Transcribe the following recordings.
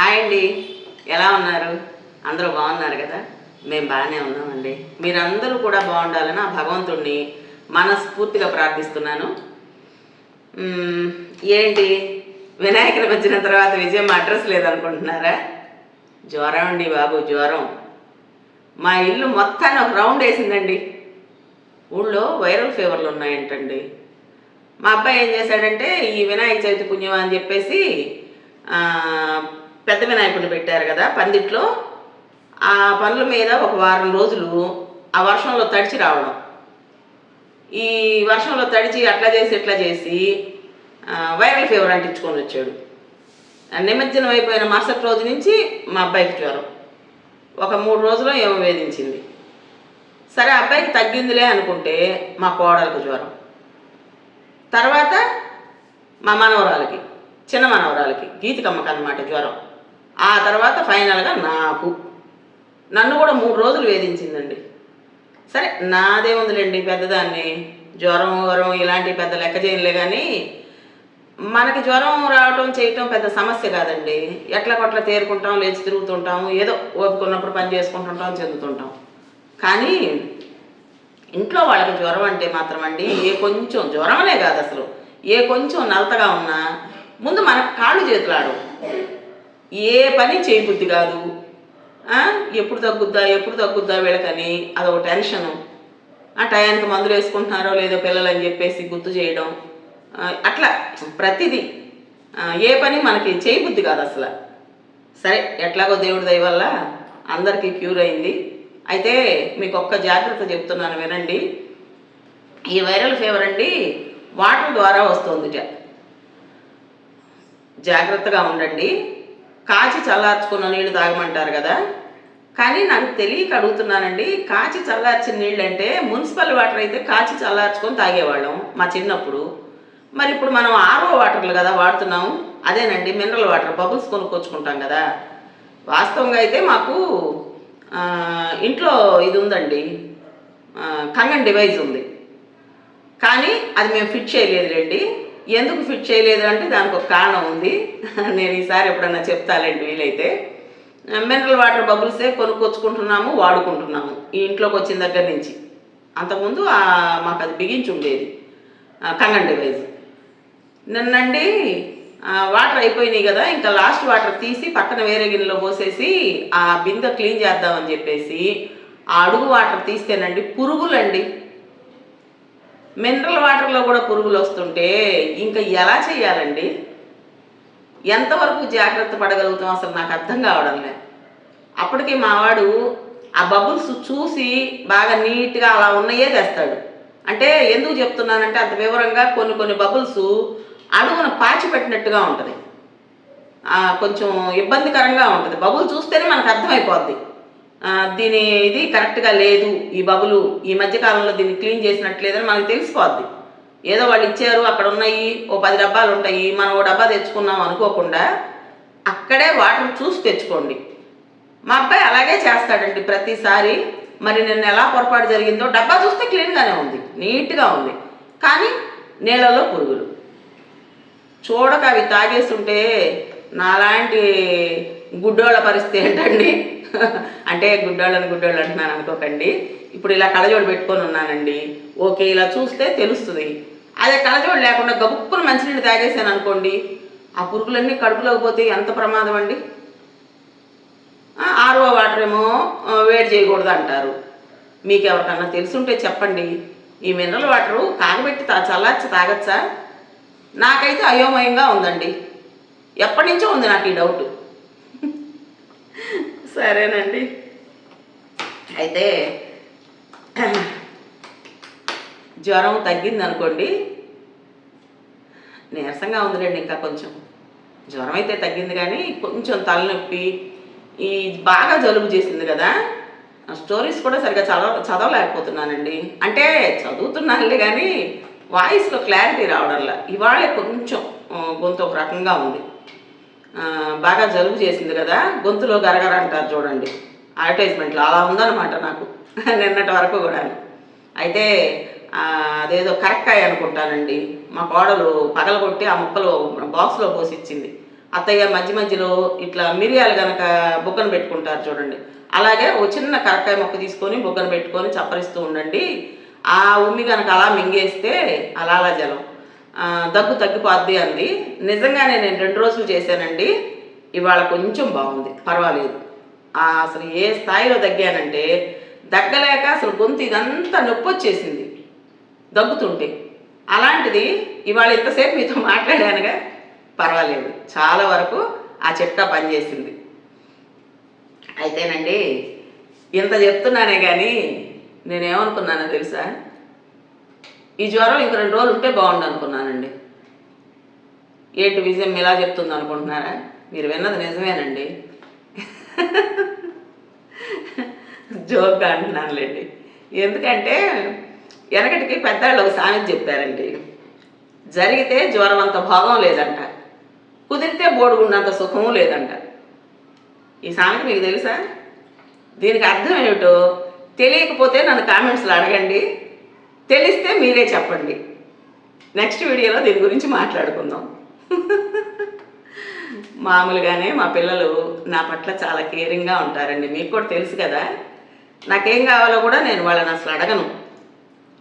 Hi అండి. ఎలా ఉన్నారు? అందరూ బాగున్నారు కదా? మేము బాగానే ఉన్నామండి. మీరందరూ కూడా బాగుండాలని ఆ భగవంతుడిని మనస్ఫూర్తిగా ప్రార్థిస్తున్నాను. ఏంటి? వినాయకుని వచ్చిన తర్వాత విజయం అడ్రస్ లేదనుకుంటున్నారా? జ్వరం అండి బాబు జ్వరం. మా ఇల్లు మొత్తాన్ని ఒక రౌండ్ వేసిందండి. ఊళ్ళో వైరల్ ఫీవర్లు ఉన్నాయంటండి. మా అబ్బాయి ఏం చేశాడంటే ఈ వినాయక చవితి పుణ్యం అని చెప్పేసి పెద్ద వినాయకుడిని పెట్టారు కదా పందిట్లో. ఆ పనుల మీద ఒక వారం రోజులు ఆ వర్షంలో తడిచి రావడం. ఈ వర్షంలో తడిచి అట్లా చేసి ఇట్లా చేసి వైరల్ ఫీవర్ అంటించుకొని వచ్చాడు. నిమజ్జనం అయిపోయిన మరుసటి రోజు నుంచి మా అబ్బాయికి జ్వరం. ఒక మూడు రోజులు ఏమో వేధించింది. సరే అబ్బాయికి తగ్గిందిలే అనుకుంటే మా కోడలకు జ్వరం. తర్వాత మా మనవరాలకి చిన్న మనవరాలకి గీతికమ్మకి అన్నమాట జ్వరం. ఆ తర్వాత ఫైనల్గా నాకు. నన్ను కూడా మూడు రోజులు వేధించిందండి. సరే నాదే ఉందిలేండి పెద్దదాన్ని. జ్వరం వరం ఇలాంటి పెద్ద లెక్క చేయలే కానీ మనకి జ్వరం రావటం చేయటం పెద్ద సమస్య కాదండి. ఎట్లా కొట్ల తేరుకుంటాం లేచి తిరుగుతుంటాము ఏదో ఓపుకున్నప్పుడు పని చేసుకుంటుంటాం చెందుతుంటాం. కానీ ఇంట్లో వాళ్ళకి జ్వరం అంటే మాత్రం అండి ఏ కొంచెం జ్వరమనే కాదు అసలు. ఏ కొంచెం నలతగా ఉన్నా ముందు మనకు కాళ్ళు చేతులు ఏ పని చేయబుద్ధి కాదు. ఎప్పుడు తగ్గుద్దా ఎప్పుడు తగ్గుద్దా వీళ్ళకని అదొక టెన్షను. ఆ టయానికి మందులు వేసుకుంటున్నారో లేదో పిల్లలు అని చెప్పేసి గుర్తు చేయడం. అట్లా ప్రతిదీ. ఏ పని మనకి చేయబుద్ధి కాదు అసలు. సరే ఎట్లాగో దేవుడి దయ వల్ల అందరికీ క్యూర్ అయింది. అయితే మీకు ఒక్క జాగ్రత్త చెప్తున్నాను వినండి. ఈ వైరల్ ఫీవర్ అండి వాటర్ ద్వారా వస్తుంది జాగ్రత్తగా ఉండండి. కాచి చల్లార్చుకున్న నీళ్ళు తాగమంటారు కదా? కానీ నాకు తెలియక అడుగుతున్నానండి కాచి చల్లార్చిన నీళ్ళు అంటే మున్సిపల్ వాటర్ అయితే కాచి చల్లార్చుకొని తాగేవాళ్ళం మా చిన్నప్పుడు. మరి ఇప్పుడు మనం ఆర్ఓ వాటర్లు కదా వాడుతున్నాం అదేనండి మినరల్ వాటర్ బబుల్స్ కొనుక్కొచ్చుకుంటాం కదా. వాస్తవంగా అయితే మాకు ఇంట్లో ఇది ఉందండి కంగన్ డివైజ్ ఉంది. కానీ అది మేము ఫిట్ చేయలేదులేండి. ఎందుకు ఫిట్ చేయలేదు అంటే దానికి ఒక కారణం ఉంది. నేను ఈసారి ఎప్పుడన్నా చెప్తాలేండి వీలైతే. మినరల్ వాటర్ బబుల్సే కొనుక్కొచ్చుకుంటున్నాము వాడుకుంటున్నాము. ఈ ఇంట్లోకి వచ్చిన దగ్గర నుంచి. అంతకుముందు మాకు అది బిగించి ఉండేది. ఆ, కంగన్ నిన్నండి వాటర్ అయిపోయినాయి కదా ఇంకా లాస్ట్ వాటర్ తీసి పక్కన వేరే గిన్నెలో పోసేసి ఆ బిందె క్లీన్ చేద్దామని చెప్పేసి ఆ అడుగు వాటర్ తీస్తేనండి పురుగులండి. మినరల్ వాటర్లో కూడా పురుగులు వస్తుంటే ఇంకా ఎలా చేయాలండి? ఎంతవరకు జాగ్రత్త పడగలుగుతాం అసలు నాకు అర్థం కావడం లేదు. అప్పటికి మావాడు ఆ బబుల్స్ చూసి బాగా నీట్గా అలా ఉన్నాయే తెస్తాడు. అంటే ఎందుకు చెప్తున్నానంటే అంత వివరంగా కొన్ని కొన్ని బబుల్స్ అడుగున పాచి పెట్టినట్టుగా ఉంటుంది. కొంచెం ఇబ్బందికరంగా ఉంటుంది. బబుల్ చూస్తేనే మనకు అర్థమైపోద్ది. దీని ఇది కరెక్ట్గా లేదు. ఈ బబులు ఈ మధ్యకాలంలో దీన్ని క్లీన్ చేసినట్టు లేదని మనకు తెలిసిపోద్ది. ఏదో వాళ్ళు ఇచ్చారు అక్కడ ఉన్నాయి ఓ పది డబ్బాలు ఉంటాయి మనం ఓ డబ్బా తెచ్చుకున్నాం అనుకోకుండా అక్కడే వాటర్ చూసి తెచ్చుకోండి. మా అబ్బాయి అలాగే చేస్తాడండి ప్రతిసారి. మరి నిన్న ఎలా పొరపాటు జరిగిందో డబ్బా చూస్తే క్లీన్గానే ఉంది నీట్గా ఉంది. కానీ నీళ్ళలో పురుగులు. చూడక అవి తాగేస్తుంటే నాలాంటి గుడ్డోళ్ళ పరిస్థితి ఏంటండి? అంటే గుడ్డోళ్ళని గుడ్డోళ్ళు అంటున్నాను అనుకోకండి. ఇప్పుడు ఇలా కళజోడు పెట్టుకొని ఉన్నానండి. ఓకే ఇలా చూస్తే తెలుస్తుంది. అదే కళజోడు లేకుండా గబుక్కును మంచినీళ్ళు తాగేసాను అనుకోండి ఆ పురుగులన్నీ కడుపులోకి పోతే ఎంత ప్రమాదం అండి? ఆర్ఓ వాటర్ ఏమో వేడి చేయకూడదు అంటారు. మీకు ఎవరికన్నా తెలుసుంటే చెప్పండి. ఈ మినరల్ వాటరు కాగబెట్టి తా చల్లార్చి తాగచ్చా? నాకైతే అయోమయంగా ఉందండి. ఎప్పటి నుంచో ఉంది నాకు ఈ డౌట్. సరేనండి. అయితే జ్వరం తగ్గింది అనుకోండి నీరసంగా ఉందిలేండి ఇంకా కొంచెం. జ్వరం అయితే తగ్గింది కానీ కొంచెం తలనొప్పి ఈ బాగా జలుబు చేసింది కదా. ఆ స్టోరీస్ కూడా సరిగ్గా చదవ చదవలేకపోతున్నానండి. అంటే చదువుతున్నానులే కానీ వాయిస్లో క్లారిటీ రావడంలా. ఇవాళే కొంచెం గొంతు ఒక రకంగా ఉంది. బాగా జలుబు చేసింది కదా గొంతులో గరగర అంటారు చూడండి. అడ్వర్టైజ్మెంట్లో అలా ఉందన్నమాట నాకు. నిన్నటి వరకు కూడా అయితే అదేదో కరక్కాయ అనుకుంటానండి. మా కోడలు పగలగొట్టి ఆ ముక్కలు బాక్స్లో పోసి ఇచ్చింది అత్తయ్య మధ్య మధ్యలో ఇట్లా మిరియాలు కనుక బుగ్గన పెట్టుకుంటారు చూడండి. అలాగే ఓ చిన్న కరక్కాయ మొక్క తీసుకొని బుగ్గన పెట్టుకొని చప్పరిస్తూ ఉండండి. ఆ ఉమ్మి కనుక అలా మింగేస్తే అలా అలా జలం. దగ్గు తగ్గిపోద్ది అంది. నిజంగానే నేను రెండు రోజులు చేశానండి. ఇవాళ కొంచెం బాగుంది. పర్వాలేదు. అసలు ఏ స్థాయిలో తగ్గానంటే దగ్గలేక అసలు గొంతు ఇదంతా నొప్పి వచ్చేసింది. దగ్గుతుంటే. అలాంటిది ఇవాళ ఇంతసేపు మీతో మాట్లాడానుగా. పర్వాలేదు. చాలా వరకు ఆ చిట్కా పనిచేసింది. అయితేనండి ఇంత చెప్తున్నానే కానీ నేనేమనుకున్నానో తెలుసా? ఈ జ్వరం ఇంక రెండు రోజులు ఉంటే బాగుండు అనుకున్నానండి. ఏంటి విజయం ఇలా చెప్తుంది అనుకుంటున్నారా? మీరు విన్నది నిజమేనండి. జోక్గా అంటున్నానులేండి. ఎందుకంటే వెనకటికి పెద్దవాళ్ళు ఒక సామెత చెప్పారండి. జరిగితే జ్వరం అంత భాగం లేదంట. కుదిరితే బోడుగున్నంత సుఖము లేదంట. ఈ సామెత మీకు తెలుసా? దీనికి అర్థం ఏమిటో తెలియకపోతే నన్ను కామెంట్స్లో అడగండి. తెలిస్తే మీరే చెప్పండి. నెక్స్ట్ వీడియోలో దీని గురించి మాట్లాడుకుందాం. మామూలుగానే మా పిల్లలు నా పట్ల చాలా కేరింగ్గా ఉంటారండి. మీకు కూడా తెలుసు కదా. నాకేం కావాలో కూడా నేను వాళ్ళని అసలు అడగను.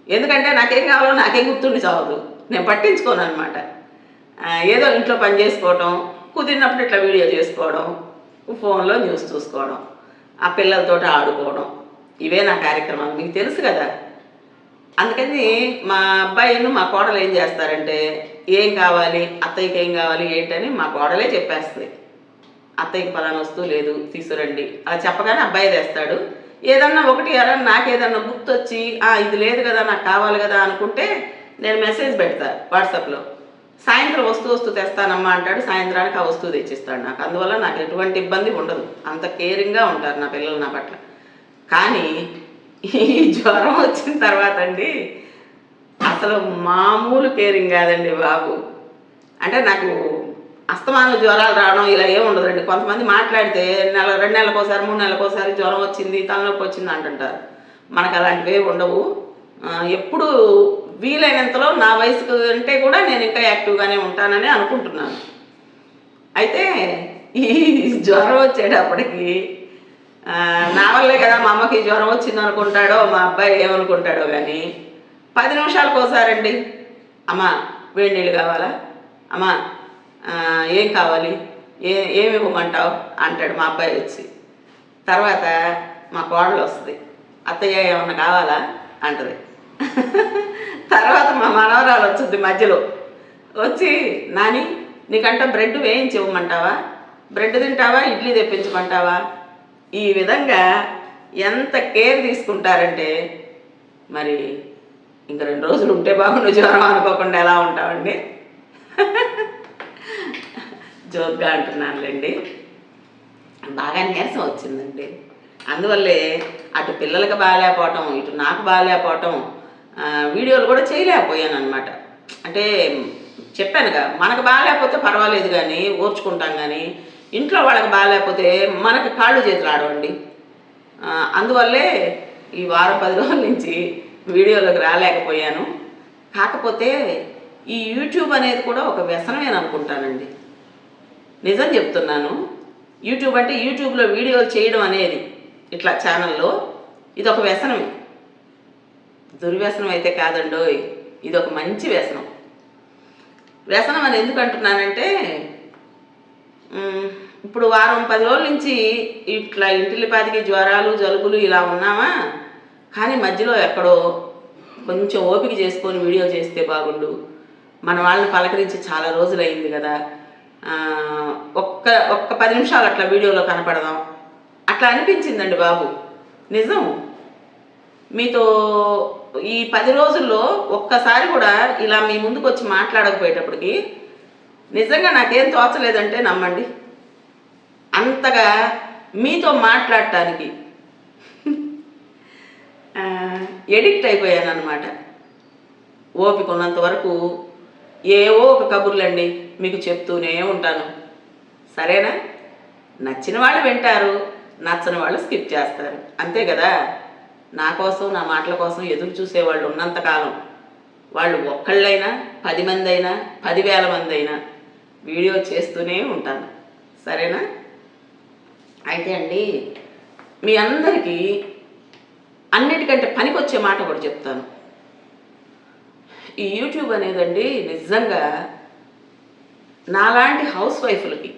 ఎందుకంటే నాకేం కావాలో నాకేం గుర్తుండి చావదు నేను పట్టించుకోను అనమాట ఏదో ఇంట్లో పని చేసుకోవడం కుదిరినప్పుడు ఇట్లా వీడియో చేసుకోవడం ఫోన్లో న్యూస్ చూసుకోవడం ఆ పిల్లలతో ఆడుకోవడం ఇవే నా కార్యక్రమాలు. మీకు తెలుసు కదా. అందుకని మా అబ్బాయిను మా కోడలు ఏం చేస్తారంటే ఏం కావాలి అత్తయ్యకి ఏం కావాలి ఏంటని మా కోడలే చెప్పేస్తుంది. అత్తయ్యకి పలానా వస్తువు లేదు తీసుకురండి. అలా చెప్పగానే అబ్బాయి తెస్తాడు. ఏదన్నా ఒకటి ఎవరన్నా నాకేదన్నా గుర్తొచ్చి "ఆ, ఇది లేదు కదా నాకు కావాలి కదా అనుకుంటే నేను మెసేజ్ పెడతా వాట్సాప్లో. సాయంత్రం వస్తువు వస్తువు తెస్తానమ్మా అంటాడు సాయంత్రానికి ఆ వస్తువు తెచ్చిస్తాడు నాకు. అందువల్ల నాకు ఎటువంటి ఇబ్బంది ఉండదు. అంత కేరింగ్గా ఉంటారు నా పిల్లలు నా పట్ల. కానీ ఈ జ్వరం వచ్చిన తర్వాత అండి అసలు మామూలు కేరింగ్ కాదండి బాబు. అంటే నాకు అస్తమానం జ్వరాలు రావడం ఇలా ఏమి ఉండదండి. కొంతమంది మాట్లాడితే నెల రెండు నెలలకు ఒకసారి మూడు నెలలకు ఒకసారి జ్వరం వచ్చింది తలనొప్పి వచ్చింది అంటుంటారు. మనకు అలాంటివి ఉండవు. ఎప్పుడు వీలైనంతలో నా వయసుకు అంటే కూడా నేను ఇంకా యాక్టివ్గానే ఉంటానని అనుకుంటున్నాను. అయితే ఈ జ్వరం వచ్చేటప్పటికి నా వల్లే కదా మా అమ్మకి జ్వరం వచ్చింది అనుకుంటాడో మా అబ్బాయి ఏమనుకుంటాడో కానీ పది నిమిషాలకు ఒకసారండి అమ్మ వేడి నీళ్ళు కావాలా? అమ్మ ఏం కావాలి? ఏ ఏమి ఇవ్వమంటావు? అంటాడు మా అబ్బాయి వచ్చి. తర్వాత మా కోడలు వస్తుంది. అత్తయ్య ఏమన్నా కావాలా? అంటది. తర్వాత మా మనవరాలు వచ్చింది మధ్యలో. వచ్చి నాని నీకంట బ్రెడ్ వేయించి ఇవ్వమంటావా? బ్రెడ్ తింటావా? ఇడ్లీ తెప్పించమంటావా? ఈ విధంగా ఎంత కేర్ తీసుకుంటారంటే మరి ఇంక రెండు రోజులు ఉంటే బాగుండు జ్వరం అనుకోకుండా ఎలా ఉంటామండి జోక్గా అంటున్నానులేండి. బాగా నీరసం వచ్చిందండి. అందువల్లే అటు పిల్లలకి బాగాలేకపోవటం ఇటు నాకు బాగాలేకపోవటం వీడియోలు కూడా చేయలేకపోయాను అనమాట అంటే చెప్పానుగా మనకు బాగాలేకపోతే పర్వాలేదు కానీ ఓర్చుకుంటాం కానీ ఇంట్లో వాళ్ళకి బాగాలేకపోతే మనకి కాళ్ళు చేతులు ఆడవండి. అందువల్లే ఈ వారం పది రోజుల నుంచి వీడియోలోకి రాలేకపోయాను. కాకపోతే ఈ యూట్యూబ్ అనేది కూడా ఒక వ్యసనమే అనుకుంటానండి. నిజం చెప్తున్నాను యూట్యూబ్ అంటే యూట్యూబ్లో వీడియోలు చేయడం అనేది ఇట్లా ఛానల్లో ఇది ఒక వ్యసనమే. దుర్వ్యసనం అయితే కాదండోయ్ ఇది ఒక మంచి వ్యసనం. వ్యసనం అని ఎందుకు అంటున్నానంటే ఇప్పుడు వారం పది రోజుల నుంచి ఇట్లా ఇంటిల్లిపాతికి జ్వరాలు జలుబులు ఇలా ఉన్నామా కానీ మధ్యలో ఎక్కడో కొంచెం ఓపిక చేసుకొని వీడియో చేస్తే బాగుండు. మన వాళ్ళని పలకరించి చాలా రోజులైంది కదా. ఒక్క ఒక్క పది నిమిషాలు అట్లా వీడియోలో కనపడదాం. అట్లా అనిపించిందండి బాబు. నిజం. మీతో ఈ పది రోజుల్లో ఒక్కసారి కూడా ఇలా మీ ముందుకు వచ్చి మాట్లాడకపోయేటప్పటికి నిజంగా నాకేం తోచలేదంటే నమ్మండి. అంతగా మీతో మాట్లాడటానికి ఎడిక్ట్ అయిపోయాను అనమాట ఓపిక ఉన్నంత వరకు ఏవో ఒక కబుర్లండి మీకు చెప్తూనే ఉంటాను. సరేనా? నచ్చిన వాళ్ళు వింటారు నచ్చని వాళ్ళు స్కిప్ చేస్తారు. అంతే కదా? నా కోసం నా మాటల కోసం ఎదురు చూసేవాళ్ళు ఉన్నంతకాలం. వాళ్ళు ఒక్కళ్ళైనా పది మంది అయినా పదివేల మంది అయినా వీడియో చేస్తూనే ఉంటాను. సరేనా? అయితే అండి మీ అందరికీ అన్నిటికంటే పనికొచ్చే మాట కూడా చెప్తాను. ఈ యూట్యూబ్ అనేదండి నిజంగా నాలాంటి హౌస్ వైఫ్లకి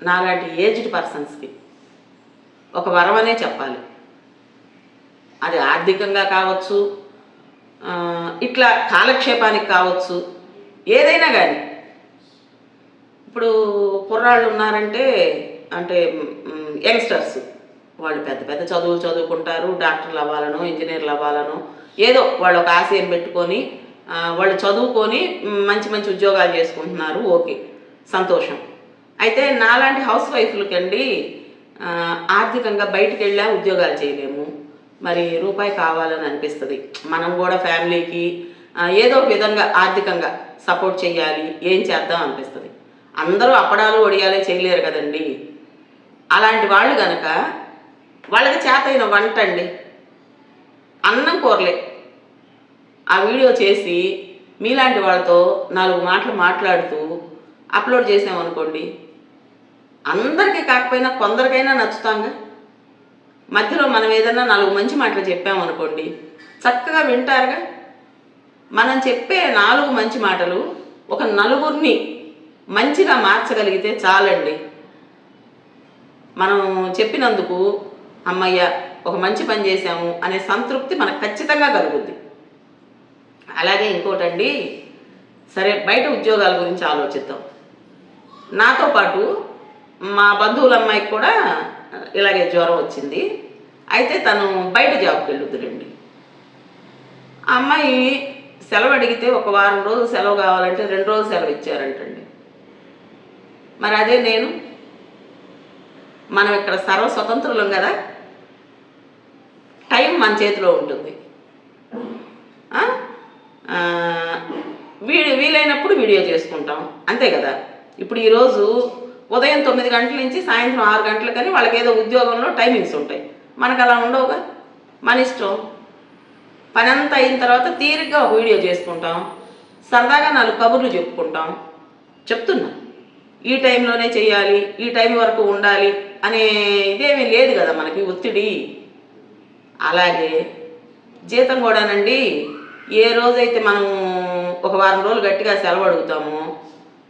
నాలాంటి ఏజ్డ్ పర్సన్స్కి ఒక వరమనే చెప్పాలి. అది ఆర్థికంగా కావచ్చు ఇట్లా కాలక్షేపానికి కావచ్చు ఏదైనా కానీ ఇప్పుడు కుర్రాళ్ళు ఉన్నారంటే అంటే యంగ్స్టర్స్. వాళ్ళు పెద్ద పెద్ద చదువులు చదువుకుంటారు డాక్టర్లు అవ్వాలను ఇంజనీర్లు అవ్వాలను ఏదో వాళ్ళు ఒక ఆశయం పెట్టుకొని వాళ్ళు చదువుకొని మంచి మంచి ఉద్యోగాలు చేసుకుంటున్నారు. ఓకే. సంతోషం. అయితే నాలాంటి హౌస్ వైఫ్లకండి ఆర్థికంగా బయటికి వెళ్ళా ఉద్యోగాలు చేయలేము. మరి రూపాయి కావాలని అనిపిస్తుంది. మనం కూడా ఫ్యామిలీకి ఏదో ఒక విధంగా ఆర్థికంగా సపోర్ట్ చేయాలి ఏం చేద్దాం అనిపిస్తుంది. అందరూ అప్పడాలు ఒడియాలే చేయలేరు కదండి. అలాంటి వాళ్ళు కనుక వాళ్ళకి చేతైన వంట అండి. అన్నం కూరలే. ఆ వీడియో చేసి మీలాంటి వాళ్ళతో నాలుగు మాటలు మాట్లాడుతూ అప్లోడ్ చేసామనుకోండి అందరికీ కాకపోయినా కొందరికైనా నచ్చుతాంగా. మధ్యలో మనం ఏదైనా నాలుగు మంచి మాటలు చెప్పామనుకోండి చక్కగా వింటారుగా. మనం చెప్పే నాలుగు మంచి మాటలు ఒక నలుగురిని మంచిగా మార్చగలిగితే చాలండి. మనం చెప్పినందుకు అమ్మయ్య ఒక మంచి పని చేశాము అనే సంతృప్తి మనకు ఖచ్చితంగా కలుగుద్ది. అలాగే ఇంకోటండి సరే బయట ఉద్యోగాల గురించి ఆలోచిద్దాం. నాతో పాటు మా బంధువుల అమ్మాయికి కూడా ఇలాగే జ్వరం వచ్చింది. అయితే తను బయట జాబ్కి వెళ్ళుద్దురండి ఆ అమ్మాయి సెలవు అడిగితే ఒక వారం రోజులు సెలవు కావాలంటే రెండు రోజులు సెలవు ఇచ్చారంటండి. మరి అదే నేను మనం ఇక్కడ సర్వ స్వతంత్రులం కదా? టైం మన చేతిలో ఉంటుంది. వీడి వీలైనప్పుడు వీడియో చేసుకుంటాం. అంతే కదా? ఇప్పుడు ఈరోజు ఉదయం తొమ్మిది గంటల నుంచి సాయంత్రం ఆరు గంటలకని వాళ్ళకి ఏదో ఉద్యోగంలో టైమింగ్స్ ఉంటాయి. మనకు అలా ఉండవుగా? మన ఇష్టం. పని అంతా అయిన తర్వాత తీరిగ్గా ఒక వీడియో చేసుకుంటాం. సరదాగా నాలుగు కబుర్లు చెప్పుకుంటాం. చెప్తున్నా. ఈ టైంలోనే చేయాలి ఈ టైం వరకు ఉండాలి అనే ఇదేమీ లేదు కదా మనకి ఒత్తిడి. అలాగే జీతం కూడానండి ఏ రోజైతే మనం ఒక వారం రోజులు గట్టిగా సెలవు అడుగుతామో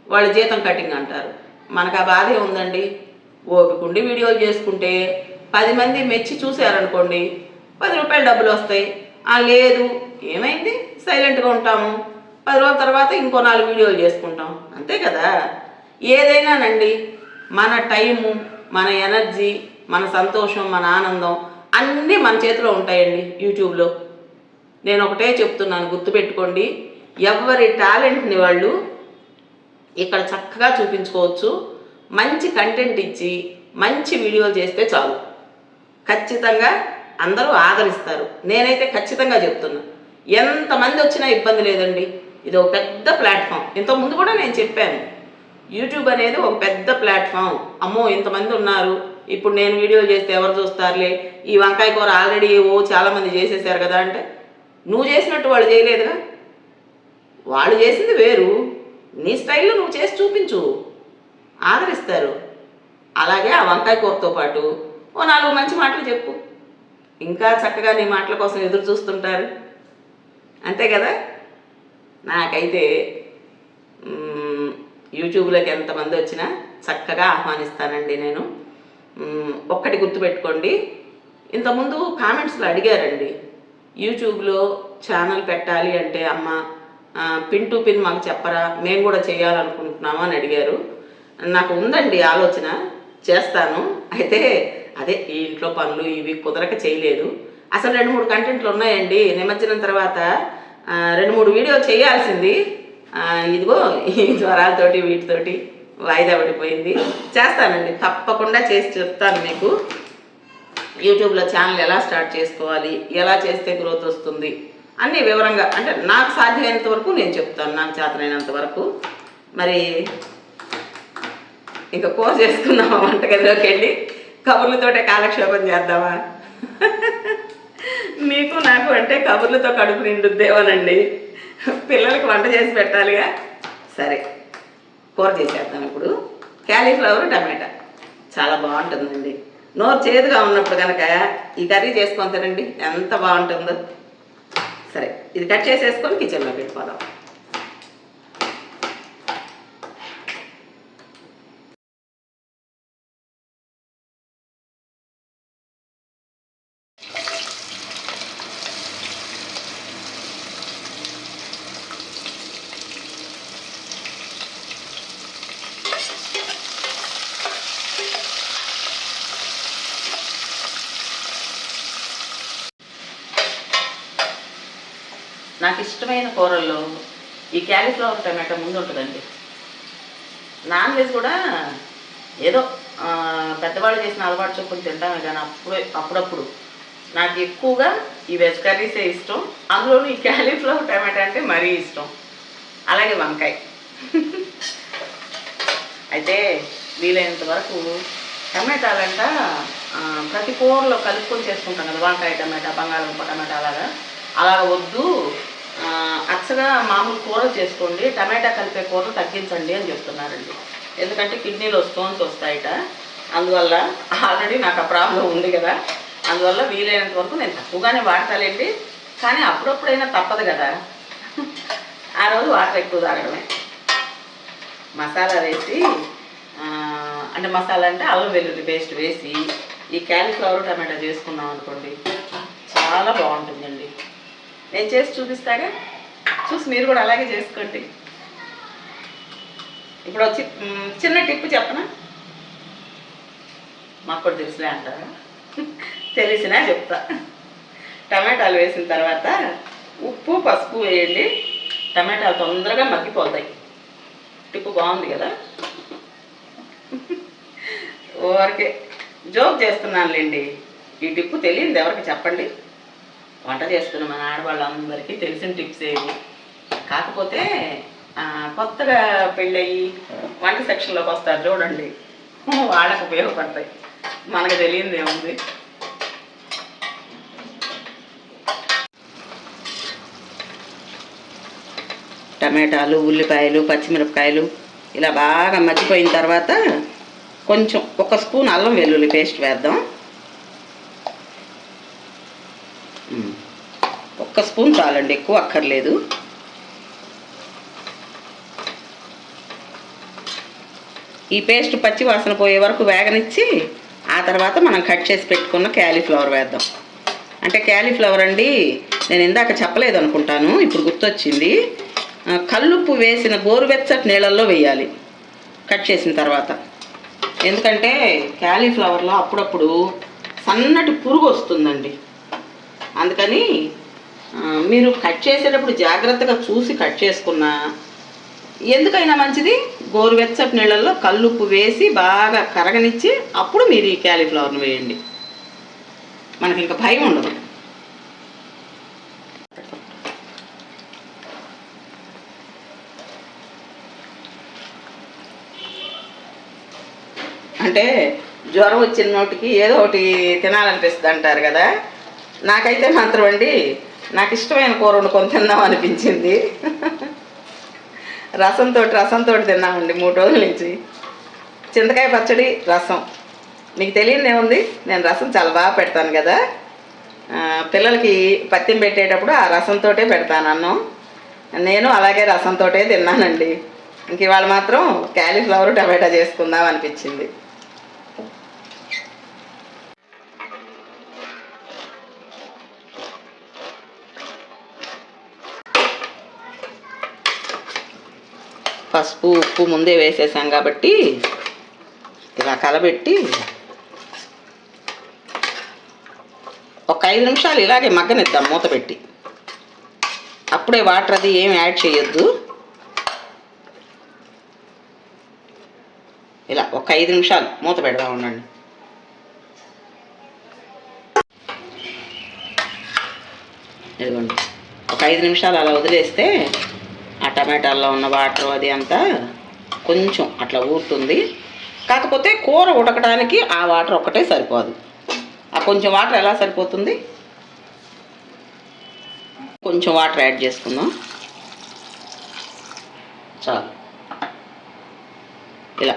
వాళ్ళు జీతం కటింగ్ అంటారు. మనకు ఆ బాధే ఉందండి. ఓపికండి వీడియోలు చేసుకుంటే పది మంది మెచ్చి చూశారనుకోండి పది రూపాయలు డబ్బులు వస్తాయి. ఆ లేదు ఏమైంది? సైలెంట్గా ఉంటాము. పది రోజుల తర్వాత ఇంకో నాలుగు వీడియోలు చేసుకుంటాం. అంతే కదా? ఏదైనానండి మన టైము మన ఎనర్జీ మన సంతోషం మన ఆనందం అన్నీ మన చేతిలో ఉంటాయండి యూట్యూబ్లో. నేను ఒకటే చెప్తున్నాను గుర్తుపెట్టుకోండి. ఎవరి టాలెంట్ని వాళ్ళు ఇక్కడ చక్కగా చూపించుకోవచ్చు. మంచి కంటెంట్ ఇచ్చి మంచి వీడియోలు చేస్తే చాలు. ఖచ్చితంగా అందరూ ఆదరిస్తారు. నేనైతే ఖచ్చితంగా చెప్తున్నా. ఎంతమంది వచ్చినా ఇబ్బంది లేదండి. ఇది ఒక పెద్ద ప్లాట్ఫామ్. ఇంతకుముందు కూడా నేను చెప్పాను. యూట్యూబ్ అనేది ఒక పెద్ద ప్లాట్ఫామ్ అమ్మో ఇంతమంది ఉన్నారు. ఇప్పుడు నేను వీడియోలు చేస్తే ఎవరు చూస్తారులే? ఈ వంకాయ కూర ఆల్రెడీ ఓ చాలామంది చేసేసారు కదా అంటే నువ్వు చేసినట్టు వాళ్ళు చేయలేదుగా? వాళ్ళు చేసింది వేరు. నీ స్టైల్లో నువ్వు చేసి చూపించు. ఆదరిస్తారు. అలాగే ఆ వంకాయ కూరతో పాటు ఓ నాలుగు మంచి మాటలు చెప్పు. ఇంకా చక్కగా నీ మాటల కోసం ఎదురు చూస్తుంటారు. అంతే కదా? నాకైతే యూట్యూబ్లోకి ఎంతమంది వచ్చినా చక్కగా ఆహ్వానిస్తానండి నేను. ఒక్కటి గుర్తుపెట్టుకోండి. ఇంతకుముందు కామెంట్స్లో అడిగారండి యూట్యూబ్లో ఛానల్ పెట్టాలి అంటే అమ్మ పిన్ టు పిన్ మాకు చెప్పరా మేము కూడా చేయాలనుకుంటున్నాము అని అడిగారు. నాకు ఉందండి ఆలోచన చేస్తాను. అయితే అదే ఈ ఇంట్లో పనులు ఇవి కుదరక చేయలేదు. అసలు రెండు మూడు కంటెంట్లు ఉన్నాయండి. నిమజ్జనం తర్వాత రెండు మూడు వీడియో చేయాల్సింది. ఇదిగో ఈ జ్వరాలతోటి వీటితోటి వాయిదా పడిపోయింది. చేస్తానండి తప్పకుండా చేసి చెప్తాను మీకు. యూట్యూబ్లో ఛానల్ ఎలా స్టార్ట్ చేసుకోవాలి ఎలా చేస్తే గ్రోత్ వస్తుంది అన్ని వివరంగా అంటే నాకు సాధ్యమైనంత వరకు నేను చెప్తాను నాకు చేతనైనంత వరకు. మరి ఇంకా కోర్స్ చేసుకుందామా వంటగదిలోకి వెళ్ళి. కబుర్లతోటే కాలక్షేపం చేద్దామా? మీకు నాకు అంటే కబుర్లతో కడుపు నిండుద్దేమోనండి. పిల్లలకి వంట చేసి పెట్టాలిగా. సరే కూర చేసేద్దాం ఇప్పుడు. క్యాలీఫ్లవర్ టమాటా. చాలా బాగుంటుందండి. నోరు చేదుగా ఉన్నప్పుడు కనుక ఈ కర్రీ చేసుకొని తినండి. ఎంత బాగుంటుందో. సరే ఇది కట్ చేసేసుకొని కిచెన్లో పెట్టుకోదాం నాకు ఇష్టమైన కూరల్లో ఈ క్యాలీఫ్లవర్ టమాటా ముందు ఉంటుందండి. నాన్ వెజ్ కూడా ఏదో పెద్దవాళ్ళు చేసిన అలవాటు చొప్పున తింటామే కానీ అప్పుడే అప్పుడప్పుడు. నాకు ఎక్కువగా ఈ వెజ్ కర్రీసే ఇష్టం. అందులోనూ ఈ క్యాలీఫ్లవర్ టమాటా అంటే మరీ ఇష్టం. అలాగే వంకాయ. అయితే వీలైనంత వరకు టమాటాలంట ప్రతి కూరలో కలుపుకొని చేసుకుంటాం కదా వంకాయ టమాటా బంగాళదుంప టమాటా అలాగా. అలాగ వద్దు. అచ్చగా మామూలు కూరలు చేసుకోండి టమాటా కలిపే కూరలు తగ్గించండి అని చెప్తున్నారండి. ఎందుకంటే కిడ్నీలో స్టోన్స్ వస్తాయట. అందువల్ల ఆల్రెడీ నాకు ఆ ప్రాబ్లం ఉంది కదా. అందువల్ల వీలైనంత వరకు నేను తక్కువగానే వాడతాలేండి. కానీ అప్పుడప్పుడైనా తప్పదు కదా. ఆ రోజు వాటర్ ఎక్కువ తాగడమే. మసాలా వేసి అంటే మసాలా అంటే అల్లం వెల్లుల్లి పేస్ట్ వేసి ఈ క్యాలీఫ్లవర్ టమాటా చేసుకున్నాం అనుకోండి చాలా బాగుంటుందండి. నేను చేసి చూపిస్తాగా? చూసి మీరు కూడా అలాగే చేసుకోండి. ఇప్పుడు వచ్చి చిన్న టిప్ చెప్పనా? మాకు కూడా తెలుసులే అంటారా? తెలిసినా చెప్తా. టమాటాలు వేసిన తర్వాత ఉప్పు పసుపు వేయండి. టమాటాలు తొందరగా మగ్గిపోతాయి. టిప్పు బాగుంది కదా? ఓరికే జోక్ చేస్తున్నానులేండి. ఈ టిప్పు తెలియదు ఎవరికి చెప్పండి? వంట చేసుకున్న మన ఆడవాళ్ళందరికీ తెలిసిన టిప్స్ ఏవి? కాకపోతే కొత్తగా పెళ్ళయి వంట సెక్షన్లోకి వస్తారు చూడండి. వాళ్ళకు ఉపయోగపడతాయి. మనకు తెలియదు ఏముంది? టమాటాలు ఉల్లిపాయలు పచ్చిమిరపకాయలు ఇలా బాగా మర్చిపోయిన తర్వాత కొంచెం ఒక స్పూన్ అల్లం వెల్లుల్లి పేస్ట్ వేద్దాం. ఒక్క స్పూన్ చాలండి ఎక్కువ అక్కర్లేదు. ఈ పేస్ట్ పచ్చి వాసన పోయే వరకు వేగనిచ్చి ఆ తర్వాత మనం కట్ చేసి పెట్టుకున్న క్యాలీఫ్లవర్ వేద్దాం. అంటే క్యాలీఫ్లవర్ అండి నేను ఇందాక చెప్పలేదు అనుకుంటాను ఇప్పుడు గుర్తొచ్చింది. కల్లుప్పు వేసిన గోరువెచ్చటి నీళ్ళల్లో వేయాలి కట్ చేసిన తర్వాత. ఎందుకంటే క్యాలీఫ్లవర్లో అప్పుడప్పుడు సన్నటి పురుగు వస్తుందండి. అందుకని మీరు కట్ చేసేటప్పుడు జాగ్రత్తగా చూసి కట్ చేసుకున్నా ఎందుకైనా మంచిది? గోరువెచ్చటి నీళ్ళల్లో కల్లుప్పు వేసి బాగా కరగనిచ్చి అప్పుడు మీరు ఈ క్యాలీఫ్లవర్ను వేయండి. మనకి ఇంకా భయం ఉండదు. అంటే జ్వరం వచ్చిన నోటికి ఏదో ఒకటి తినాలనిపిస్తుంది అంటారు కదా? నాకైతే మాత్రం అండి నాకు ఇష్టమైన కూర వండుకొని తిందాం అనిపించింది. రసంతో రసంతో తిన్నామండి మూడు రోజుల నుంచి. చింతకాయ పచ్చడి రసం. మీకు తెలియదేముంది నేను రసం చాలా బాగా పెడతాను కదా. పిల్లలకి పత్యం పెట్టేటప్పుడు ఆ రసంతోటే పెడతాను అన్నం. నేను అలాగే రసంతోటే తిన్నానండి. ఇంక ఇవాళ మాత్రం క్యాలీఫ్లవర్ టమాటా చేసుకుందాం అనిపించింది. పసుపు ఉప్పు ముందే వేసేసాం కాబట్టి ఇలా కలబెట్టి ఒక ఐదు నిమిషాలు ఇలాగే మగ్గనిద్దాం మూత పెట్టి. అప్పుడే వాటర్ అది ఏం యాడ్ చేయొద్దు. ఇలా ఒక ఐదు నిమిషాలు మూత పెడదాం ఉండండి. ఇదిగోండి. ఒక ఐదు నిమిషాలు అలా వదిలేస్తే ఆ టమాటాల్లో ఉన్న వాటర్ అది అంతా కొంచెం అట్లా ఊరుతుంది. కాకపోతే కూర ఉడకడానికి ఆ వాటర్ ఒక్కటే సరిపోదు. ఆ కొంచెం వాటర్ ఎలా సరిపోతుంది? కొంచెం వాటర్ యాడ్ చేసుకుందాం. చాలు. ఇలా.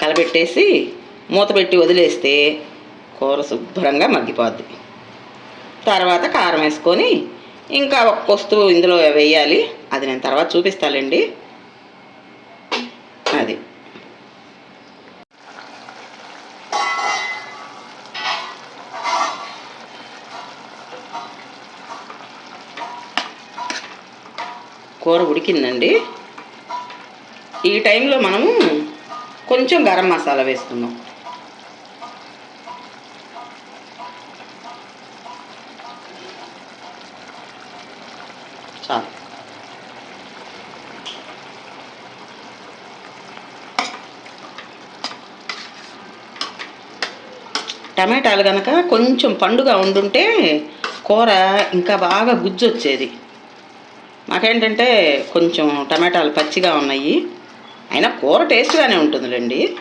కలబెట్టేసి మూత పెట్టి వదిలేస్తే కూర శుభ్రంగా మగ్గిపోద్ది. తర్వాత కారం వేసుకొని ఇంకా ఒక వస్తువు ఇందులో వేయాలి. అది నేను తర్వాత చూపిస్తానండి అది. కూర ఉడికిందండి. ఈ టైంలో మనము కొంచెం గరం మసాలా వేసుకుందాం చాలు టమాటాలు కనుక కొంచెం పండుగ ఉండుంటే కూర ఇంకా బాగా గుజ్జు వచ్చేది మాకేంటంటే కొంచెం టమాటాలు పచ్చిగా ఉన్నాయి. అయినా కూర టేస్ట్గానే ఉంటుందిలేండి.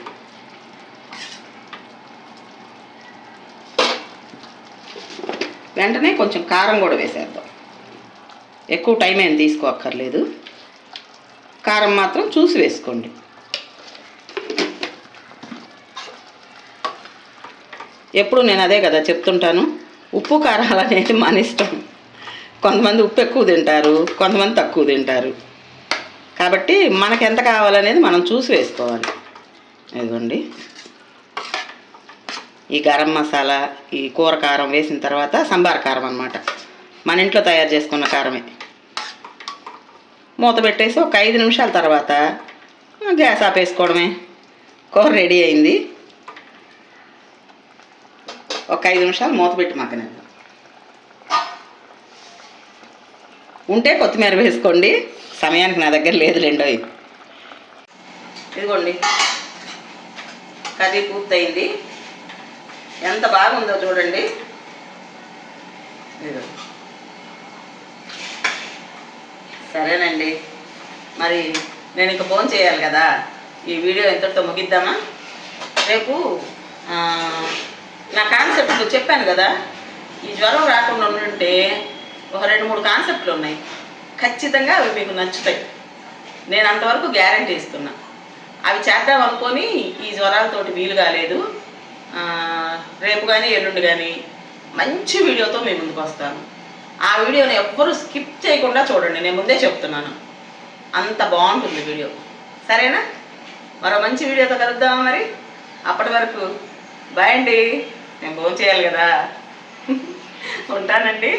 వెంటనే కొంచెం కారం కూడా వేసేద్దాం. ఎక్కువ టైం ఏం తీసుకోక్కర్లేదు. కారం మాత్రం చూసి వేసుకోండి. ఎప్పుడు నేను అదే కదా చెప్తుంటాను? ఉప్పు కారాలు అనేది మన ఇష్టం. కొంతమంది ఉప్పు ఎక్కువ తింటారు కొంతమంది తక్కువ తింటారు. కాబట్టి మనకి ఎంత కావాలనేది మనం చూసి వేసుకోవాలి. ఇదిగోండి. ఈ గరం మసాలా ఈ కూర కారం వేసిన తర్వాత సంబార్ కారం అనమాట మన ఇంట్లో తయారు చేసుకున్న కారమే. మూత పెట్టేసి ఒక ఐదు నిమిషాల తర్వాత గ్యాస్ ఆపేసుకోవడమే. కూర రెడీ అయింది. ఒక ఐదు నిమిషాలు మూత పెట్టి మగ్గనిద్దాం ఉంటే కొత్తిమీర వేసుకోండి. సమయానికి నా దగ్గర లేదు రెండో ఇదిగోండి. కర్రీ పూర్తయింది. ఎంత బాగుందో చూడండి. సరేనండి. మరి నేను ఇంక ఫోన్ చేయాలి కదా. ఈ వీడియో ఎంతటితో ముగిద్దామా? రేపు నా కాన్సెప్ట్లు చెప్పాను కదా ఈ జ్వరం రాకుండా ఉంటే ఒక రెండు మూడు కాన్సెప్ట్లు ఉన్నాయి. ఖచ్చితంగా అవి మీకు నచ్చుతాయి. నేను అంతవరకు గ్యారంటీ ఇస్తున్నా. అవి చేద్దాం అనుకొని ఈ జ్వరాలతోటి వీలు కాలేదు. రేపు కానీ ఎల్లుండి కానీ మంచి వీడియోతో మీ ముందుకు వస్తాను. ఆ వీడియోని ఎవ్వరూ స్కిప్ చేయకుండా చూడండి. నేను ముందే చెప్తున్నాను. అంత బాగుంటుంది వీడియో. సరేనా? మరో మంచి వీడియోతో కలుద్దామా మరి. అప్పటి వరకు బాయ్ అండి. నేను భోజనం చేయాలి కదా. ఉంటానండి.